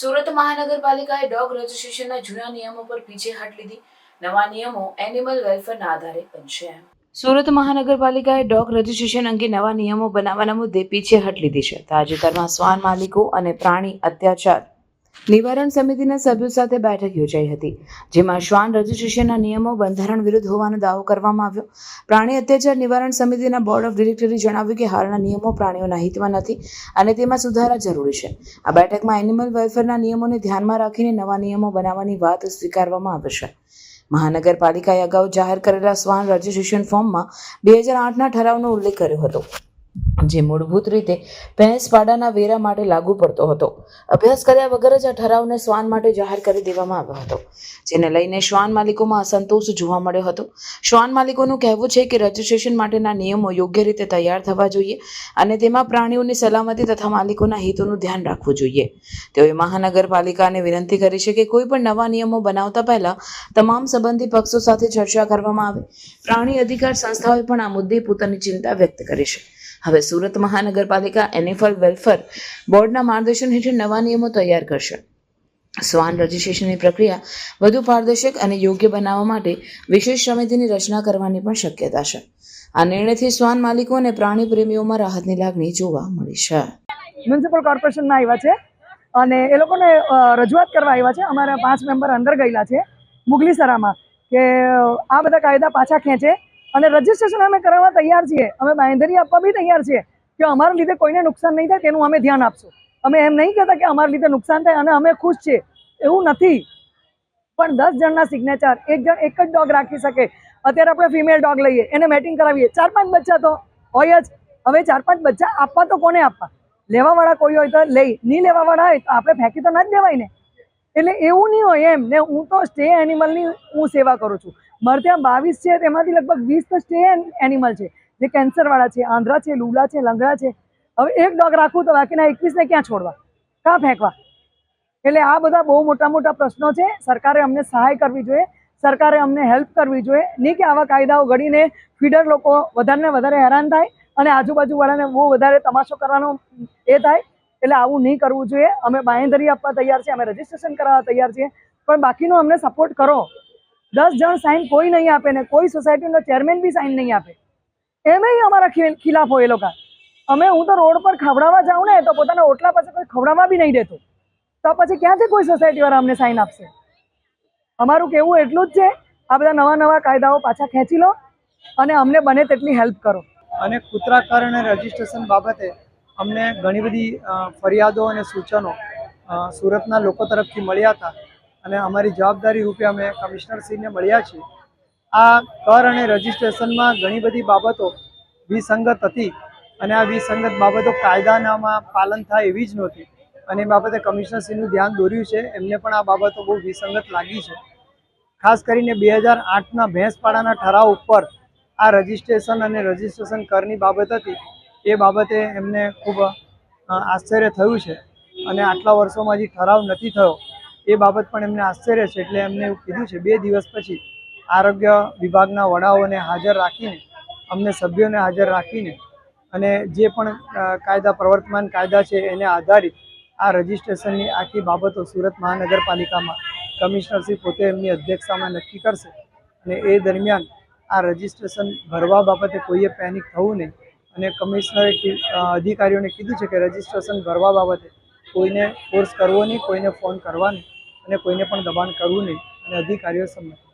સુરત મહાનગરપાલિકાએ ડોગ રજિસ્ટ્રેશનના જૂના નિયમો પર પીછેહટ લીધી. નવા નિયમો એનિમલ વેલફેરના આધારે બનશે સુરત મહાનગરપાલિકાએ ડોગ રજિસ્ટ્રેશન અંગે નવા નિયમો બનાવવાના મુદ્દે પીછેહટ લીધી છે. તાજેતરમાં શ્વાન માલિકો અને પ્રાણી અત્યાચાર નિવારણ સમિતિના સભ્યો સાથે બેઠક યોજાઈ હતી, જેમાં શ્વાન રજિસ્ટ્રેશનના નિયમો બંધારણ વિરુદ્ધ હોવાનો દાવો કરવામાં આવ્યો. પ્રાણી અત્યાચાર નિવારણ સમિતિના બોર્ડ ઓફ ડિરેક્ટરે જણાવ્યું કે હાલના નિયમો પ્રાણીઓના હિતમાં નથી અને તેમાં સુધારા જરૂરી છે. આ બેઠકમાં એનિમલ વેલફેરના નિયમોને ધ્યાનમાં રાખીને નવા નિયમો બનાવવાની વાત સ્વીકારવામાં આવશે મહાનગરપાલિકાએ અગાઉ જાહેર કરેલા શ્વાન રજીસ્ટ્રેશન ફોર્મમાં બે હજાર આઠના ઠરાવનો ઉલ્લેખ કર્યો હતો. જે મૂળભૂત રીતે ભેંસપાડાના વેરા માટે લાગુ પડતો હતો. અભ્યાસ કર્યા વગર જ આ ઠરાવને શ્વાન માટે જાહેર કરી દેવામાં આવ્યો હતો, જેને લઈને શ્વાન માલિકોમાં અસંતોષ જોવા મળ્યો હતો. શ્વાન માલિકોનું કહેવું છે કે રજિસ્ટ્રેશન માટેના નિયમો યોગ્ય રીતે તૈયાર થવા જોઈએ અને તેમાં પ્રાણીઓની સલામતી તથા માલિકોના હિતોનું ધ્યાન રાખવું જોઈએ. તેઓએ મહાનગરપાલિકાને વિનંતી કરી છે કે કોઈ પણ નવા નિયમો બનાવતા પહેલા તમામ સંબંધી પક્ષો સાથે ચર્ચા કરવામાં આવે. પ્રાણી અધિકાર સંસ્થાઓએ પણ આ મુદ્દે પોતાની ચિંતા વ્યક્ત કરી છે. હવે સુરત મહાનગરપાલિકા એનિફલ વેલફેર બોર્ડના માર્ગદર્શન હેઠળ નવા નિયમો તૈયાર કરશે. શ્વાન રજિસ્ટ્રેશનની પ્રક્રિયા વધુ પારદર્શક અને યોગ્ય બનાવવા માટે વિશેષ સમિતિની રચના કરવાની પણ શક્યતા છે. આ નિર્ણયથી શ્વાન માલિકો અને પ્રાણી પ્રેમીઓમાં રાહતની લાગણી જોવા મળી છે. મ્યુનિસિપલ કોર્પોરેશનમાં આવ્યા છે અને એ લોકોને રજૂઆત કરવા આવ્યા છે. અમારા પાંચ મેમ્બર અંદર ગયેલા છે મુગલીસરામાં કે આ બધા કાયદા પાછા ખેંચે અને રજીસ્ટ્રેશન અમે કરાવવા તૈયાર છીએ. અમે બાંધરી આપવા બી તૈયાર છીએ કે અમારા લીધે કોઈને નુકસાન નહીં થાય તેનું અમે ધ્યાન આપશું. અમે એમ નહીં કહેતા કે અમારા લીધે નુકસાન થાય અને અમે ખુશ છીએ. એવું નથી. પણ દસ જણના સિગ્નેચર એક જણ એક જ ડોગ રાખી શકે. અત્યારે આપણે ફિમેલ ડોગ લઈએ, એને મેટિંગ કરાવીએ. ચાર પાંચ બચ્ચા તો હોય જ. હવે ચાર પાંચ બચ્ચા આપવા તો કોને આપવા? લેવાવાળા કોઈ હોય તો લઈ. નહીં લેવાવાળા હોય તો આપણે ફેંકી તો ના જ દેવાય ને. એટલે એવું નહીં હોય એમ ને હું તો સ્ટે એનિમલની હું સેવા કરું છું. મારે ત્યાં બાવીસ છે, તેમાંથી લગભગ વીસ તો સ્ટે એનિમલ છે. જે કેન્સરવાળા છે, આંધ્રા છે, લુલા છે, લંગડા છે. હવે એક ડોગ રાખવું તો બાકીના એકવીસને ક્યાં છોડવા? ક્યાં ફેંકવા? એટલે આ બધા બહુ મોટા મોટા પ્રશ્નો છે. સરકારે અમને સહાય કરવી જોઈએ. સરકારે અમને હેલ્પ કરવી જોઈએ. નહીં કે આવા કાયદાઓ ઘડીને ફીડર લોકો વધારે વધારે હેરાન થાય અને આજુબાજુવાળાને બહુ વધારે તમાશો કરવાનો એ થાય. એટલે આવું નહીં કરવું જોઈએ. અમે બાંહેધરી આપવા તૈયાર છીએ અમે રજીસ્ટ્રેશન કરાવવા તૈયાર છીએ. પણ બાકીનો અમને સપોર્ટ કરો. દસ જણ સાઈન કોઈ નહીં આપે ને કોઈ સોસાયટીનો ચેરમેન બી સાઇન નહીં આપે. એમેય અમારા ખિલ- ખિલાફ હોય એ લોકો. અમે હું તો રોડ પર ખવડાવવા જાઉં ને તો પોતાના ઓટલા પાસે કોઈ ખવડાવવા બી નહીં દેતો. તો પછી ક્યાંથી કોઈ સોસાયટીવાળા અમને સાઈન આપશે? અમારું કહેવું એટલું જ છે, આ બધા નવા નવા કાયદાઓ પાછા ખેંચી લો અને અમને બને તેટલી હેલ્પ કરો. અને કૂતરાકર અને રજિસ્ટ્રેશન બાબતે અમને ઘણી બધી ફરિયાદો અને સૂચનો સુરતના લોકો તરફથી મળ્યા હતા. અને અમારી જવાબદારી રૂપે અમે કમિશનરશ્રીને મળ્યા છીએ. આ કર અને રજિસ્ટ્રેશનમાં ઘણી બધી બાબતો વિસંગત હતી અને આ વિસંગત બાબતો કાયદાનામાં પાલન થાય એવી જ નહોતી. અને એ બાબતે કમિશનરશ્રીનું ધ્યાન દોર્યું છે. એમને પણ આ બાબતો બહુ વિસંગત લાગી છે. ખાસ કરીને બે હજાર આઠના ભેંસપાડાના ઠરાવ ઉપર આ રજિસ્ટ્રેશન અને રજિસ્ટ્રેશન કરની બાબત હતી. એ બાબતે એમને ખૂબ આશ્ચર્ય થયું છે. અને આટલા વર્ષોમાં હજી ઠરાવ નથી થયો. એ બાબત પણ એમને આશ્ચર્ય છે. એટલે એમને એવું કીધું છે, બે દિવસ પછી આરોગ્ય વિભાગના વડાઓને હાજર રાખીને, અમને સભ્યોને હાજર રાખીને અને જે પણ કાયદા, પ્રવર્તમાન કાયદા છે એને આધારિત આ રજિસ્ટ્રેશનની આખી બાબતો સુરત મહાનગરપાલિકામાં કમિશનરશ્રી પોતે એમની અધ્યક્ષતામાં નક્કી કરશે અને એ દરમિયાન આ રજિસ્ટ્રેશન ભરવા બાબતે કોઈએ પેનિક થવું નહીં. અને કમિશનરે અધિકારીઓને કીધું છે કે રજિસ્ટ્રેશન ભરવા બાબતે કોઈને ફોર્સ કરવો નહીં, કોઈને ફોન કરવા નહીં. અને કોઈને પણ દબાણ કરવું નહીં અને અધિકારીઓ સંમત